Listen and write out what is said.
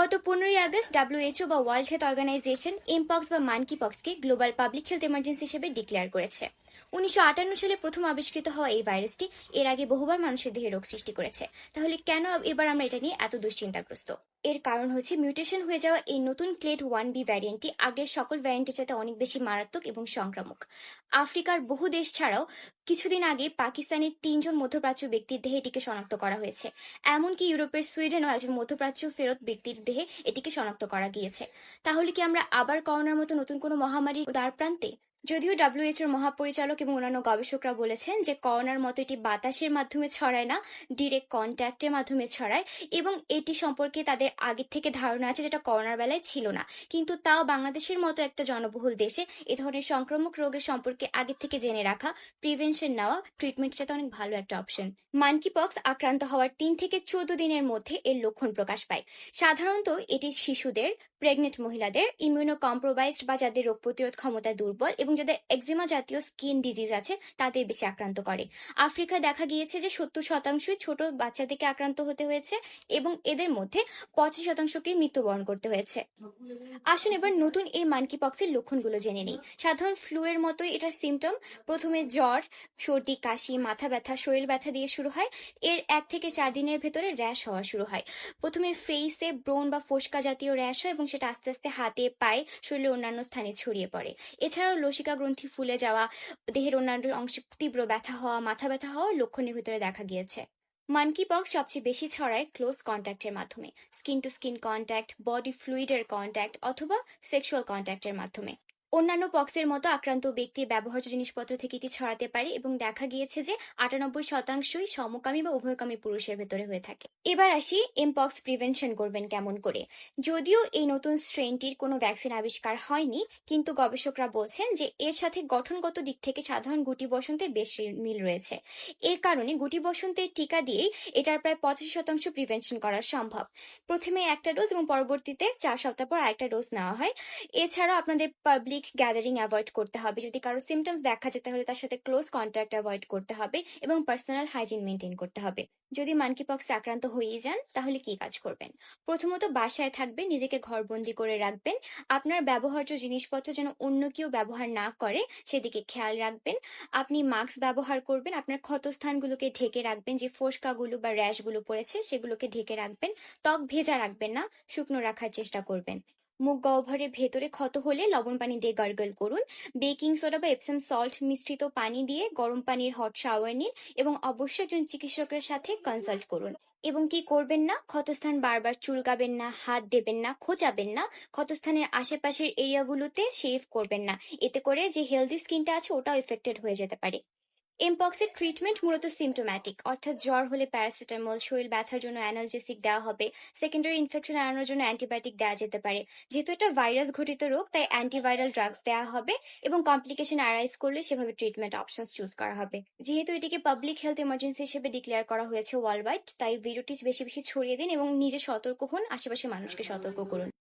গত পনেরোই August WHO বা ওয়ার্ল্ড হেলথ অর্গানাইজেশন এমপক্স বা মানকি পক্সকে গ্লোবাল পাবলিক হেলথ এমার্জেন্সি হিসেবে ডিক্লেয়ার করেছে। উনিশশো আটান্ন সালে প্রথম আবিষ্কৃত হওয়া এই ভাইরাসটি এর আগে বহুবার মানুষের দেহে রোগ সৃষ্টি করেছে। তাহলে কেন এবার আমরা এটা নিয়ে এত দুশ্চিন্তাগ্রস্ত? এর কারণ হচ্ছে মিউটেশন হয়ে যাওয়া এই নতুন ক্লেড ওয়ান বি ভ্যারিয়েন্টটি আগের সকল ভ্যারিয়েন্টের চাইতে অনেক বেশি মারাত্মক এবং সংক্রামক। আফ্রিকার বহু দেশ ছাড়াও কিছুদিন আগে পাকিস্তানের তিনজন মধ্যপ্রাচ্য ব্যক্তির দেহে এটিকে শনাক্ত করা হয়েছে। এমনকি ইউরোপের সুইডেনও একজন মধ্যপ্রাচ্য ফেরত ব্যক্তির দেহে এটিকে শনাক্ত করা গিয়েছে। তাহলে কি আমরা আবার করোনার মতো নতুন কোনো মহামারীর দ্বার প্রান্তে যদিও ডাব্লিউএইচওর মহাপরিচালক এবং অন্যান্য গবেষকরা বলেছেন যে করোনার মতো এটি বাতাসের মাধ্যমে ছড়ায় না ডিরেক্ট কন্ট্যাক্টের মাধ্যমে ছড়ায় এবং এটি সম্পর্কে তাদের আগের থেকে ধারণা আছে যেটা করোনার বেলায় ছিল না। কিন্তু তাও বাংলাদেশের মতো একটা জনবহুল দেশে এ ধরনের সংক্রামক রোগের সম্পর্কে আগের থেকে জেনে রাখা প্রিভেনশন নেওয়া ট্রিটমেন্ট সাথে অনেক ভালো একটা অপশন মানকি পক্স আক্রান্ত হওয়ার তিন থেকে চোদ্দ দিনের মধ্যে এর লক্ষণ প্রকাশ পায়। সাধারণত এটি শিশুদের প্রেগনেন্ট মহিলাদের ইমিউনো কম্প্রোমাইজড বা যাদের রোগ প্রতিরোধ ক্ষমতা দুর্বল এবং যাদের এক্সিমা জাতীয় স্কিন ডিজিজ আছে, তাদের বেশি আক্রান্ত করে। আফ্রিকায় দেখা গিয়েছে যে সত্তর শতাংশই ছোট বাচ্চাদেরকে আক্রান্ত হতে হয়েছে এবং এদের মধ্যে পঁচিশ শতাংশকে মৃত্যুবরণ করতে হয়েছে। আসুন এবার নতুন এই মানকি পক্সের লক্ষণগুলো জেনে নিই। সাধারণ ফ্লু এর মতোই এটার সিমটম প্রথমে জ্বর, সর্দি, কাশি, মাথা ব্যথা, শরীর ব্যথা দিয়ে শুরু হয়। এর এক থেকে চার দিনের ভেতরে র্যাশ হওয়া শুরু হয়। প্রথমে ফেইসে ব্রোন বা ফোসকা জাতীয় র্যাশ হয় এবং সেটা আস্তে আস্তে হাতে পায়ে শরীরের অন্যান্য স্থানে ছড়িয়ে পড়ে। এছাড়াও লসিকা গ্রন্থি ফুলে যাওয়া, দেহের অন্যান্য অংশে তীব্র ব্যথা হওয়া, মাথা ব্যথা হওয়া লক্ষণের ভিতরে দেখা গিয়েছে। মানকি পক্স সবচেয়ে বেশি ছড়ায় ক্লোজ কন্ট্যাক্টের মাধ্যমে। Skin to skin contact, body ফ্লুইডের contact অথবা সেক্সুয়াল কন্ট্যাক্টের মাধ্যমে। অন্যান্য পক্সের মতো আক্রান্ত ব্যক্তি ব্যবহার্য জিনিসপত্র থেকে এটি ছড়াতে পারে এবং দেখা গিয়েছে যে আটানব্বই শতাংশই সমকামী বা উভয়কামী পুরুষের ভেতরে হয়ে থাকে। এবার আসি এম এমপক্স প্রিভেনশন করবেন কেমন করে? যদিও এই নতুন স্ট্রেনটির কোনো ভ্যাকসিন আবিষ্কার হয়নি, কিন্তু গবেষকরা বলছেন যে এর সাথে গঠনগত দিক থেকে সাধারণ গুটি বসন্তের বেশি মিল রয়েছে। এর কারণে গুটি বসন্তের টিকা দিয়েই এটার প্রায় পঁচাশি শতাংশ প্রিভেনশন করা সম্ভব। প্রথমে একটা ডোজ এবং পরবর্তীতে চার সপ্তাহ পর আরেকটা ডোজ নেওয়া হয়। এছাড়াও আপনাদের পাবলিক গ্যাদারিং অ্যাভয়েড করতে হবে। যদি কারও সিমটমস দেখা যায়, তাহলে তার সাথে ক্লোজ কন্ট্যাক্ট অ্যাভয়েড করতে হবে এবং পার্সোনাল হাইজিন মেনটেন করতে হবে। যদি মানকি পক্স আক্রান্ত হয়েই যান, তাহলে কি কাজ করবেন? প্রথমত বাসায় থাকবেন, নিজেকে ঘরবন্দি করে রাখবেন। আপনার ব্যবহার্য জিনিসপত্র যেন অন্য কেউ ব্যবহার না করে, সেদিকে খেয়াল রাখবেন। আপনি মাস্ক ব্যবহার করবেন, আপনার ক্ষতস্থানগুলোকে ঢেকে রাখবেন, যে ফোসকাগুলো বা র্যাশগুলো পড়েছে, সেগুলোকে ঢেকে রাখবেন। ত্বক ভেজা রাখবেন না, শুকনো রাখার চেষ্টা করবেন। মুখ গহ্বরের ভেতরে ক্ষত হলে লবণ পানি দিয়ে গার্গল করুন। বেকিং সোডা বা এপসাম সল্ট মিশ্রিত পানি দিয়ে গরম পানির হট শাওয়ার নিন এবং অবশ্যই একজন চিকিৎসকের সাথে কনসাল্ট করুন। এবং কি করবেন না? ক্ষতস্থান বারবার চুলকাবেন না, হাত দেবেন না, খোঁচাবেন না। ক্ষতস্থানের আশেপাশের এরিয়াগুলোতে শেভ করবেন না। এতে করে যে হেলদি স্কিনটা আছে, ওটাও এফেক্টেড হয়ে যেতে পারে। এমপক্সের ট্রিটমেন্ট মূলত সিমটোম্যাটিক অর্থাৎ জ্বর হলে প্যারাসিটামল শরীর ব্যথার জন্য অ্যানালজেসিক দেওয়া হবে সেকেন্ডারি ইনফেকশন এড়ানোর জন্য অ্যান্টিবায়োটিক দেওয়া যেতে পারে। যেহেতু এটা ভাইরাস ঘটিত রোগ, তাই অ্যান্টিভাইরাল ড্রাগস দেওয়া হবে এবং কমপ্লিকেশন অ্যারাইজ করলে সেভাবে ট্রিটমেন্ট অপশনস চুজ করা হবে। যেহেতু এটিকে পাবলিক হেলথ এমার্জেন্সি হিসেবে ডিক্লেয়ার করা হয়েছে ওয়ার্ল্ড ওয়াইড তাই ভিডিওটি বেশি বেশি ছড়িয়ে দিন এবং নিজে সতর্ক হন আশেপাশে মানুষকে সতর্ক করুন।